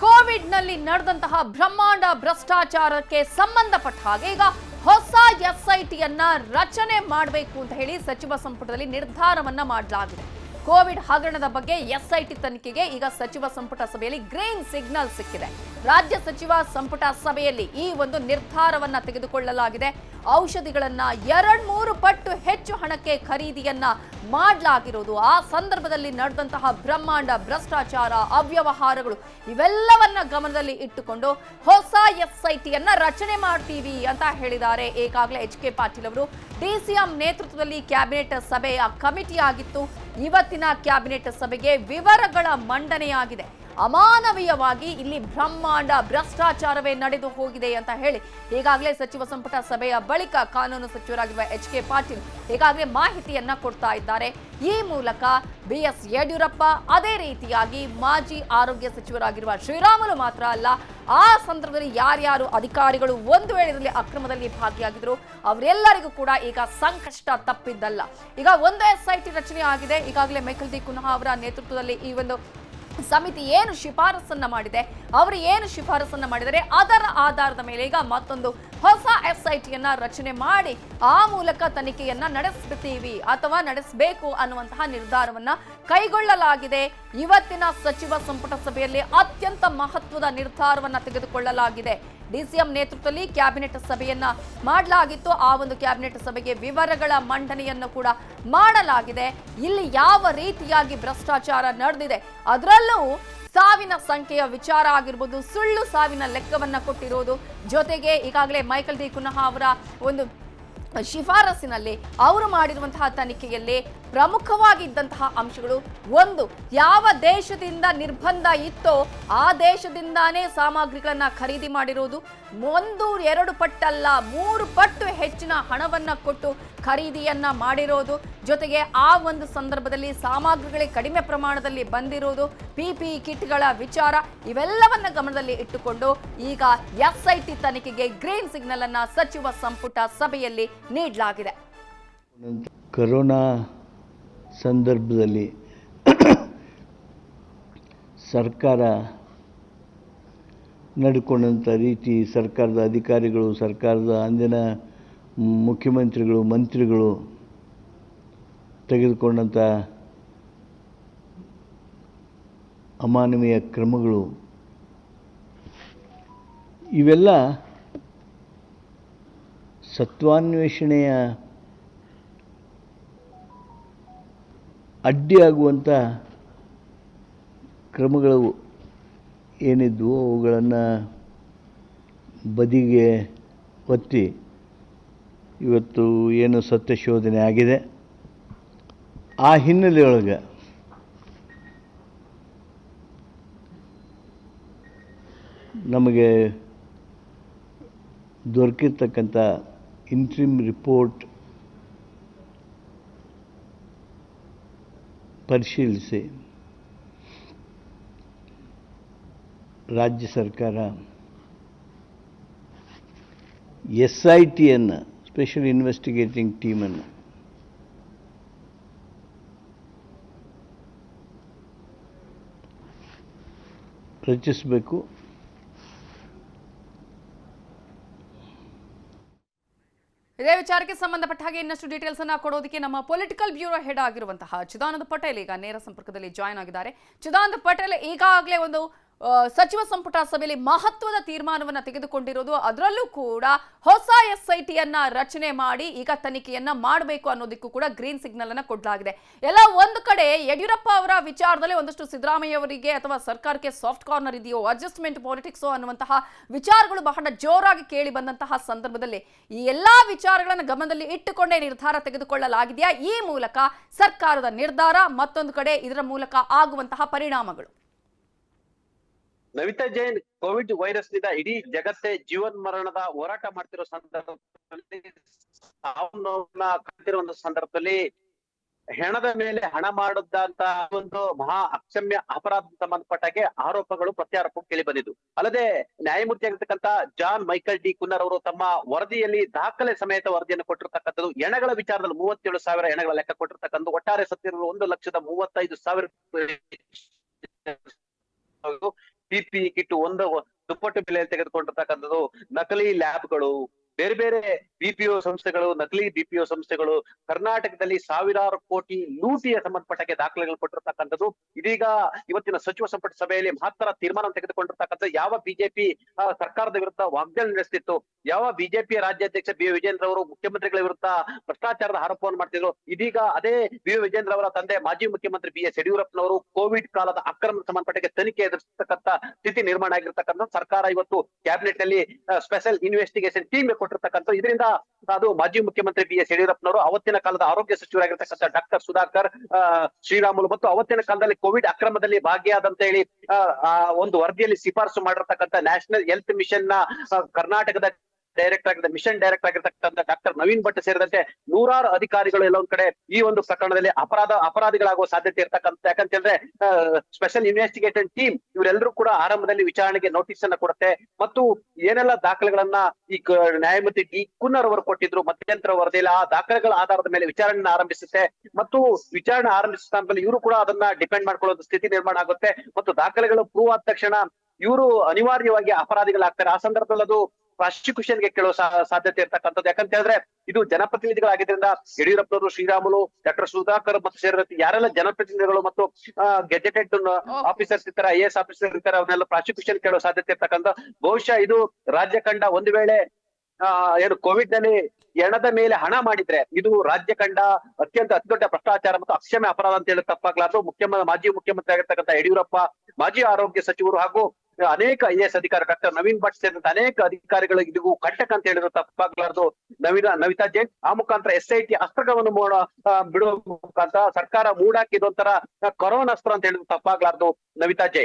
ಕೋವಿಡ್ನಲ್ಲಿ ನಡೆದಂತಹ ಬ್ರಹ್ಮಾಂಡ ಭ್ರಷ್ಟಾಚಾರಕ್ಕೆ ಸಂಬಂಧಪಟ್ಟ ಹಾಗೆ ಈಗ ಹೊಸ ಎಸ್ಐಟಿಯನ್ನ ರಚನೆ ಮಾಡಬೇಕು ಅಂತ ಹೇಳಿ ಸಚಿವ ಸಂಪುಟದಲ್ಲಿ ನಿರ್ಧಾರವನ್ನ ಮಾಡಲಾಗಿದೆ. ಕೋವಿಡ್ ಹಗರಣದ ಬಗ್ಗೆ ಎಸ್ಐಟಿ ತನಿಖೆಗೆ ಈಗ ಸಚಿವ ಸಂಪುಟ ಸಭೆಯಲ್ಲಿ ಗ್ರೀನ್ ಸಿಗ್ನಲ್ ಸಿಕ್ಕಿದೆ. ರಾಜ್ಯ ಸಚಿವ ಸಂಪುಟ ಸಭೆಯಲ್ಲಿ ಈ ಒಂದು ನಿರ್ಧಾರವನ್ನ ತೆಗೆದುಕೊಳ್ಳಲಾಗಿದೆ. ಔಷಧಿಗಳನ್ನ ಎರಡ್ ಮೂರು ಪಟ್ಟು ಹೆಚ್ಚು ಹಣಕ್ಕೆ ಖರೀದಿಯನ್ನ ಮಾಡಲಾಗಿರೋದು. ಆ ಸಂದರ್ಭದಲ್ಲಿ ನಡೆದಂತಹ ಬ್ರಹ್ಮಾಂಡ ಭ್ರಷ್ಟಾಚಾರ ಅವ್ಯವಹಾರಗಳು ಇವೆಲ್ಲವನ್ನ ಗಮನದಲ್ಲಿ ಇಟ್ಟುಕೊಂಡು ಹೊಸ ಎಸ್ಐಟಿಯನ್ನ ರಚನೆ ಮಾಡ್ತೀವಿ ಅಂತ ಹೇಳಿದ್ದಾರೆ ಈಗಾಗಲೇ ಎಚ್ ಕೆ ಪಾಟೀಲ್ ಅವರು. ಡಿಸಿಎಂ ನೇತೃತ್ವದಲ್ಲಿ ಕ್ಯಾಬಿನೆಟ್ ಸಭೆಯ ಕಮಿಟಿ ಆಗಿತ್ತು ಇವತ್ತಿನ ಕ್ಯಾಬಿನೆಟ್ ಸಭೆಗೆ ವಿವರಗಳ ಮಂಡನೆಯಾಗಿದೆ. ಅಮಾನವೀಯವಾಗಿ ಇಲ್ಲಿ ಬ್ರಹ್ಮಾಂಡ ಭ್ರಷ್ಟಾಚಾರವೇ ನಡೆದು ಹೋಗಿದೆ ಅಂತ ಹೇಳಿ ಈಗಾಗಲೇ ಸಚಿವ ಸಂಪುಟ ಸಭೆಯ ಬಳಿಕ ಕಾನೂನು ಸಚಿವರಾಗಿರುವ ಎಚ್ ಕೆ ಪಾಟೀಲ್ ಈಗಾಗಲೇ ಮಾಹಿತಿಯನ್ನ ಕೊಡ್ತಾ ಇದ್ದಾರೆ. ಈ ಮೂಲಕ ಬಿ ಎಸ್ ಯಡಿಯೂರಪ್ಪ ಅದೇ ರೀತಿಯಾಗಿ ಮಾಜಿ ಆರೋಗ್ಯ ಸಚಿವರಾಗಿರುವ ಶ್ರೀರಾಮುಲು ಮಾತ್ರ ಅಲ್ಲ, ಆ ಸಂದರ್ಭದಲ್ಲಿ ಯಾರ್ಯಾರು ಅಧಿಕಾರಿಗಳು ಒಂದು ವೇಳೆ ಅಕ್ರಮದಲ್ಲಿ ಭಾಗಿಯಾಗಿದ್ರು, ಅವರೆಲ್ಲರಿಗೂ ಕೂಡ ಈಗ ಸಂಕಷ್ಟ ತಪ್ಪಿದ್ದಲ್ಲ. ಈಗ ಒಂದು ಎಸ್ ಐ ಟಿ ರಚನೆ ಆಗಿದೆ. ಈಗಾಗಲೇ ಮೈಕಲ್ ದಿ ಕುನ್ಹಾ ಅವರ ನೇತೃತ್ವದಲ್ಲಿ ಈ ಒಂದು ಸಮಿತಿ ಏನು ಶಿಫಾರಸನ್ನ ಮಾಡಿದೆ, ಅವರು ಏನು ಶಿಫಾರಸನ್ನ ಮಾಡಿದರೆ ಅದರ ಆಧಾರದ ಮೇಲೆ ಈಗ ಮತ್ತೊಂದು ಹೊಸ ಎಸ್ ರಚನೆ ಮಾಡಿ ಆ ಮೂಲಕ ತನಿಖೆಯನ್ನ ನಡೆಸ್ಬಿಡ್ತೀವಿ ಅಥವಾ ನಡೆಸಬೇಕು ಅನ್ನುವಂತಹ ನಿರ್ಧಾರವನ್ನ ಕೈಗೊಳ್ಳಲಾಗಿದೆ. ಇವತ್ತಿನ ಸಚಿವ ಸಂಪುಟ ಸಭೆಯಲ್ಲಿ ಅತ್ಯಂತ ಮಹತ್ವದ ನಿರ್ಧಾರವನ್ನ ತೆಗೆದುಕೊಳ್ಳಲಾಗಿದೆ. ಡಿಸಿಎಂ ನೇತೃತ್ವದಲ್ಲಿ ಕ್ಯಾಬಿನೆಟ್ ಸಭೆಯನ್ನ ಮಾಡಲಾಗಿತ್ತು. ಆ ಒಂದು ಕ್ಯಾಬಿನೆಟ್ ಸಭೆಗೆ ವಿವರಗಳ ಮಂಡನೆಯನ್ನು ಕೂಡ ಮಾಡಲಾಗಿದೆ. ಇಲ್ಲಿ ಯಾವ ರೀತಿಯಾಗಿ ಭ್ರಷ್ಟಾಚಾರ ನಡೆದಿದೆ ಅದರಲ್ಲೂ ಸಾವಿನ ಸಂಖ್ಯೆಯ ವಿಚಾರ ಆಗಿರ್ಬೋದು, ಸುಳ್ಳು ಸಾವಿನ ಲೆಕ್ಕವನ್ನ ಕೊಟ್ಟಿರುವುದು ಜೊತೆಗೆ ಈಗಾಗಲೇ ಮೈಕಲ್ ದಿ ಕುನಹ ಅವರ ಒಂದು ಶಿಫಾರಸಿನಲ್ಲಿ ಅವರು ಮಾಡಿರುವಂತಹ ತನಿಖೆಯಲ್ಲಿ ಪ್ರಮುಖವಾಗಿದ್ದಂತಹ ಅಂಶಗಳು ಒಂದು, ಯಾವ ದೇಶದಿಂದ ನಿರ್ಬಂಧ ಇತ್ತೋ ಆ ದೇಶದಿಂದಾನೇ ಸಾಮಗ್ರಿಗಳನ್ನ ಖರೀದಿ ಮಾಡಿರೋದು. ಒಂದು, ಎರಡು ಪಟ್ಟಲ್ಲ, ಮೂರು ಪಟ್ಟು ಹೆಚ್ಚಿನ ಹಣವನ್ನ ಕೊಟ್ಟು ಖರೀದಿಯನ್ನ ಮಾಡಿರೋದು. ಜೊತೆಗೆ ಆ ಒಂದು ಸಂದರ್ಭದಲ್ಲಿ ಸಾಮಗ್ರಿಗಳೇ ಕಡಿಮೆ ಪ್ರಮಾಣದಲ್ಲಿ ಬಂದಿರೋದು. ಪಿ ಪಿ ಕಿಟ್ಗಳ ವಿಚಾರ ಇವೆಲ್ಲವನ್ನ ಗಮನದಲ್ಲಿ ಇಟ್ಟುಕೊಂಡು ಈಗ ಎಸ್ ಐ ಟಿ ತನಿಖೆಗೆ ಗ್ರೀನ್ ಸಿಗ್ನಲ್ ಅನ್ನ ಸಚಿವ ಸಂಪುಟ ಸಭೆಯಲ್ಲಿ ನೀಡಲಾಗಿದೆ. ಕರೋನಾ ಸಂದರ್ಭದಲ್ಲಿ ಸರ್ಕಾರ ನಡ್ಕೊಂಡಂಥ ರೀತಿ ಸರ್ಕಾರದ ಅಧಿಕಾರಿಗಳು, ಸರ್ಕಾರದ ಅಂದಿನ ಮುಖ್ಯಮಂತ್ರಿಗಳು, ಮಂತ್ರಿಗಳು ತೆಗೆದುಕೊಂಡಂಥ ಅಮಾನವೀಯ ಕ್ರಮಗಳು ಇವೆಲ್ಲ ಸತ್ವಾನ್ವೇಷಣೆಯ ಅಡ್ಡಿಯಾಗುವಂಥ ಕ್ರಮಗಳು ಏನಿದ್ವು ಅವುಗಳನ್ನು ಬದಿಗೆ ಒತ್ತಿ, ಇವತ್ತು ಏನು ಸತ್ಯ ಶೋಧನೆ ಆಗಿದೆ? ಆ ಹಿನ್ನೆಲೆಯೊಳಗೆ ನಮಗೆ ದೊರಕಿರ್ತಕ್ಕಂಥ ಇಂಟ್ರಿಮ್ ರಿಪೋರ್ಟ್ ಪರಿಶೀಲಿಸಿ. ರಾಜ್ಯ ಸರ್ಕಾರ ಎಸ್ ಐ ಟಿಯನ್ನು ಸ್ಪೆಷಲ್ ಇನ್ವೆಸ್ಟಿಗೇಟಿಂಗ್ ಟೀಮನ್ನು ರಚಿಸಬೇಕು. ಇದೇ ವಿಚಾರಕ್ಕೆ ಸಂಬಂಧಪಟ್ಟ ಹಾಗೆ ಇನ್ನಷ್ಟು ಡೀಟೇಲ್ಸ್ ಅನ್ನ ಕೊಡೋದಕ್ಕೆ ನಮ್ಮ ಪೊಲಿಟಿಕಲ್ ಬ್ಯೂರೋ ಹೆಡ್ ಆಗಿರುವಂತಹ ಚಿದಾನಂದ ಪಟೇಲ್ ಈಗ ನೇರ ಸಂಪರ್ಕದಲ್ಲಿ ಜಾಯ್ನ್ ಆಗಿದ್ದಾರೆ. ಚಿದಾನಂದ ಪಟೇಲ್ ಈಗಾಗಲೇ ಒಂದು ಸಚಿವ ಸಂಪುಟ ಸಭೆಯಲ್ಲಿ ಮಹತ್ವದ ತೀರ್ಮಾನವನ್ನು ತೆಗೆದುಕೊಂಡಿರೋದು, ಅದರಲ್ಲೂ ಕೂಡ ಹೊಸ ಎಸ್ ಐ ರಚನೆ ಮಾಡಿ ಈಗ ತನಿಖೆಯನ್ನ ಮಾಡಬೇಕು ಅನ್ನೋದಕ್ಕೂ ಕೂಡ ಗ್ರೀನ್ ಸಿಗ್ನಲ್ ಅನ್ನ ಕೊಡಲಾಗಿದೆ. ಎಲ್ಲ ಒಂದು ಕಡೆ ಯಡಿಯೂರಪ್ಪ ಅವರ ವಿಚಾರದಲ್ಲಿ ಒಂದಷ್ಟು ಸಿದ್ದರಾಮಯ್ಯ ಅವರಿಗೆ ಅಥವಾ ಸರ್ಕಾರಕ್ಕೆ ಸಾಫ್ಟ್ ಕಾರ್ನರ್ ಇದೆಯೋ, ಅಡ್ಜಸ್ಟ್ಮೆಂಟ್ ಪಾಲಿಟಿಕ್ಸೋ ಅನ್ನುವಂತಹ ವಿಚಾರಗಳು ಬಹಳ ಜೋರಾಗಿ ಕೇಳಿ ಬಂದಂತಹ ಸಂದರ್ಭದಲ್ಲಿ ಈ ಎಲ್ಲಾ ವಿಚಾರಗಳನ್ನು ಗಮನದಲ್ಲಿ ಇಟ್ಟುಕೊಂಡೇ ನಿರ್ಧಾರ ತೆಗೆದುಕೊಳ್ಳಲಾಗಿದೆಯಾ? ಈ ಮೂಲಕ ಸರ್ಕಾರದ ನಿರ್ಧಾರ ಮತ್ತೊಂದು ಕಡೆ ಇದರ ಮೂಲಕ ಆಗುವಂತಹ ಪರಿಣಾಮಗಳು. ನವಿತಾ ಜೈನ್ ಕೋವಿಡ್ ವೈರಸ್ನಿಂದ ಇಡೀ ಜಗತ್ತೇ ಜೀವನ್ ಮರಣದ ಹೋರಾಟ ಮಾಡ್ತಿರೋ ಸಂದರ್ಭದಲ್ಲಿ ಸಾವು ಒಂದು ಸಂದರ್ಭದಲ್ಲಿ ಹೆಣದ ಮೇಲೆ ಹಣ ಮಾಡದಂತ ಒಂದು ಮಹಾ ಅಕ್ಷಮ್ಯ ಅಪರಾಧ ಸಂಬಂಧಪಟ್ಟಾಗೆ ಆರೋಪಗಳು ಪ್ರತ್ಯಾರೋಪ ಕೇಳಿ ಬಂದಿದ್ದು. ಅಲ್ಲದೆ ನ್ಯಾಯಮೂರ್ತಿ ಆಗಿರ್ತಕ್ಕಂತ ಜಾನ್ ಮೈಕಲ್ ಡಿ ಕುನ್ನರ್ ಅವರು ತಮ್ಮ ವರದಿಯಲ್ಲಿ ದಾಖಲೆ ಸಮೇತ ವರದಿಯನ್ನು ಕೊಟ್ಟಿರ್ತಕ್ಕಂಥದ್ದು ಎಣಗಳ ವಿಚಾರದಲ್ಲಿ ಮೂವತ್ತೇಳು ಸಾವಿರ ಎಣಗಳ ಲೆಕ್ಕ ಕೊಟ್ಟಿರ್ತಕ್ಕಂಥ ಒಟ್ಟಾರೆ ಸತ್ಯ ಒಂದು ಲಕ್ಷದ ಮೂವತ್ತೈದು ಸಾವಿರ ಪಿಪಿ ಕಿಟ್ ಒಂದು ದುಪ್ಪಟ್ಟು ಬೆಲೆಯಲ್ಲಿ ತೆಗೆದುಕೊಂಡಿರ್ತಕ್ಕಂಥದ್ದು ನಕಲಿ ಲ್ಯಾಬ್ಗಳು ಬೇರೆ ಬೇರೆ ಬಿಪಿಒ ಸಂಸ್ಥೆಗಳು, ನಕಲಿ ಬಿಪಿಒ ಸಂಸ್ಥೆಗಳು, ಕರ್ನಾಟಕದಲ್ಲಿ ಸಾವಿರಾರು ಕೋಟಿ ಲೂಟಿಯ ಸಂಬಂಧಪಟ್ಟಕ್ಕೆ ದಾಖಲೆಗಳು ಕೊಟ್ಟಿರತಕ್ಕಂಥದ್ದು. ಇದೀಗ ಇವತ್ತಿನ ಸಚಿವ ಸಂಪುಟ ಸಭೆಯಲ್ಲಿ ಮಹತ್ತರ ತೀರ್ಮಾನ ತೆಗೆದುಕೊಂಡಿರ್ತಕ್ಕಂಥ ಯಾವ ಬಿಜೆಪಿ ಸರ್ಕಾರದ ವಿರುದ್ಧ ವಾಗ್ದಾಳಿ ನಡೆಸ್ತಿತ್ತು? ಯಾವ ಬಿಜೆಪಿ ರಾಜ್ಯಾಧ್ಯಕ್ಷ ಬಿ. ವಿಜೇಂದ್ರ ಅವರು ಮುಖ್ಯಮಂತ್ರಿಗಳ ವಿರುದ್ಧ ಭ್ರಷ್ಟಾಚಾರದ ಆರೋಪವನ್ನು ಮಾಡ್ತಿದ್ರು? ಇದೀಗ ಅದೇ ಬಿ. ವಿಜೇಂದ್ರ ಅವರ ತಂದೆ ಮಾಜಿ ಮುಖ್ಯಮಂತ್ರಿ ಬಿ. ಎಸ್. ಯಡಿಯೂರಪ್ಪನವರು ಕೋವಿಡ್ ಕಾಲದ ಅಕ್ರಮ ಸಂಬಂಧಪಟ್ಟಕ್ಕೆ ತನಿಖೆ ಎದುರಿಸತಕ್ಕಂತ ಸ್ಥಿತಿ ನಿರ್ಮಾಣ ಆಗಿರ್ತಕ್ಕಂಥ ಸರ್ಕಾರ ಇವತ್ತು ಕ್ಯಾಬಿನೆಟ್ನಲ್ಲಿ ಸ್ಪೆಷಲ್ ಇನ್ವೆಸ್ಟಿಗೇಷನ್ ಟೀಮ್ ಕೊಟ್ಟಿರ್ತಕ್ಕಂಥ ಇದರಿಂದ ಅದು ಮಾಜಿ ಮುಖ್ಯಮಂತ್ರಿ ಬಿ ಎಸ್ ಯಡಿಯೂರಪ್ಪನವರು, ಅವತ್ತಿನ ಕಾಲದ ಆರೋಗ್ಯ ಸಚಿವರಾಗಿರ್ತಕ್ಕಂಥ ಡಾಕ್ಟರ್ ಸುಧಾಕರ್ ಶ್ರೀರಾಮುಲು ಮತ್ತು ಅವತ್ತಿನ ಕಾಲದಲ್ಲಿ ಕೋವಿಡ್ ಅಕ್ರಮದಲ್ಲಿ ಭಾಗಿಯಾದಂತ ಹೇಳಿ ಒಂದು ವರದಿಯಲ್ಲಿ ಶಿಫಾರಸು ಮಾಡಿರ್ತಕ್ಕಂಥ ನ್ಯಾಷನಲ್ ಹೆಲ್ತ್ ಮಿಷನ್ನ ಕರ್ನಾಟಕದ ಡೈರೆಕ್ಟರ್ ಆಗಿದ್ದ ಮಿಷನ್ ಡೈರೆಕ್ಟರ್ ಆಗಿರ್ತಕ್ಕಂಥ ಡಾಕ್ಟರ್ ನವೀನ್ ಭಟ್ ಸೇರಿದಂತೆ ನೂರಾರು ಅಧಿಕಾರಿಗಳು ಎಲ್ಲ ಒಂದ್ ಕಡೆ ಈ ಒಂದು ಪ್ರಕರಣದಲ್ಲಿ ಅಪರಾಧ, ಅಪರಾಧಿಗಳಾಗುವ ಸಾಧ್ಯತೆ ಇರ್ತಕ್ಕಂಥ ಯಾಕಂತ ಹೇಳಿದ್ರೆ ಸ್ಪೆಷಲ್ ಇನ್ವೆಸ್ಟಿಗೇಷನ್ ಟೀಮ್ ಇವರೆಲ್ಲರೂ ಕೂಡ ಆರಂಭದಲ್ಲಿ ವಿಚಾರಣೆಗೆ ನೋಟಿಸ್ ಅನ್ನ ಕೊಡುತ್ತೆ. ಮತ್ತು ಏನೆಲ್ಲ ದಾಖಲೆಗಳನ್ನ ಈ ನ್ಯಾಯಮೂರ್ತಿ ಡಿ ಕುನ್ನರ್ ಅವರು ಕೊಟ್ಟಿದ್ರು, ಮಧ್ಯಂತರ ವರದಿಯಲ್ಲಿ ಆ ದಾಖಲೆಗಳ ಆಧಾರದ ಮೇಲೆ ವಿಚಾರಣೆ ಆರಂಭಿಸುತ್ತೆ. ಮತ್ತು ವಿಚಾರಣೆ ಆರಂಭಿಸಿದ ಸ್ಥಾನದಲ್ಲಿ ಇವರು ಕೂಡ ಅದನ್ನ ಡಿಪೆಂಡ್ ಮಾಡ್ಕೊಳ್ಳೋ ಸ್ಥಿತಿ ನಿರ್ಮಾಣ ಆಗುತ್ತೆ. ಮತ್ತು ದಾಖಲೆಗಳು ಪ್ರೂವ್ ಆದ ತಕ್ಷಣ ಇವರು ಅನಿವಾರ್ಯವಾಗಿ ಅಪರಾಧಿಗಳಾಗ್ತಾರೆ. ಆ ಸಂದರ್ಭದಲ್ಲಿ ಅದು ಪ್ರಾಸಿಕ್ಯೂಷನ್ಗೆ ಕೇಳೋ ಸಾಧ್ಯತೆ ಇರ್ತಕ್ಕಂಥದ್ದು. ಯಾಕಂತ ಹೇಳಿದ್ರೆ ಇದು ಜನಪ್ರತಿನಿಧಿಗಳಾಗಿದ್ರಿಂದ ಯಡಿಯೂರಪ್ಪನವರು ಶ್ರೀರಾಮುಲು ಡಾಕ್ಟರ್ ಸುಧಾಕರ್ ಮತ್ತು ಸೇರಿದಂತೆ ಯಾರೆಲ್ಲ ಜನಪ್ರತಿನಿಧಿಗಳು ಮತ್ತು ಗೆಜೆಟೆಡ್ ಆಫೀಸರ್ಸ್ ಇರ್ತಾರೆ ಐ ಎಸ್ ಆಫೀಸರ್ ಇರ್ತಾರೆ ಅವನ್ನೆಲ್ಲ ಪ್ರಾಸಿಕ್ಯೂಷನ್ ಕೇಳೋ ಸಾಧ್ಯತೆ ಇರ್ತಕ್ಕಂಥ. ಬಹುಶಃ ಇದು ರಾಜ್ಯ ಕಂಡ ಒಂದು ವೇಳೆ ಆ ಏನು ಕೋವಿಡ್ನಲ್ಲಿ ಎಣದ ಮೇಲೆ ಹಣ ಮಾಡಿದ್ರೆ ಇದು ರಾಜ್ಯ ಕಂಡ ಅತ್ಯಂತ ಅತಿದೊಡ್ಡ ಭ್ರಷ್ಟಾಚಾರ ಮತ್ತು ಅಕ್ಷಮ್ಯ ಅಪರಾಧ ಅಂತ ಹೇಳಿ ತಪ್ಪಾಗ್ಲಾರ್ದು. ಮುಖ್ಯಮಂತ್ರಿ ಮಾಜಿ ಮುಖ್ಯಮಂತ್ರಿ ಆಗಿರ್ತಕ್ಕಂಥ ಯಡಿಯೂರಪ್ಪ ಮಾಜಿ ಆರೋಗ್ಯ ಸಚಿವರು ಹಾಗೂ ಅನೇಕ ಐ ಎಸ್ ಅಧಿಕಾರಿ, ಡಾಕ್ಟರ್ ನವೀನ್ ಭಟ್ ಸೇರಿದಂತೆ ಅನೇಕ ಅಧಿಕಾರಿಗಳು ಇದಿಗೂ ಕಂಟಕ ಅಂತ ಹೇಳಿದ್ರು, ತಪ್ಪಾಗ್ಲಾರ್ದು. ನವೀನ, ನವಿತಾ ಜೈನ್, ಆ ಮುಖಾಂತರ ಎಸ್ ಐ ಟಿ ಬಿಡುವ ಮುಖಾಂತರ ಸರ್ಕಾರ ಮೂಡಾಕಿದೊಂಥರ ಕೊರೋನಾ ಅಸ್ತ್ರ ಅಂತ ಹೇಳಿದ್ರು, ತಪ್ಪಾಗ್ಲಾರ್ದು ನವಿತಾ ಜೈನ್.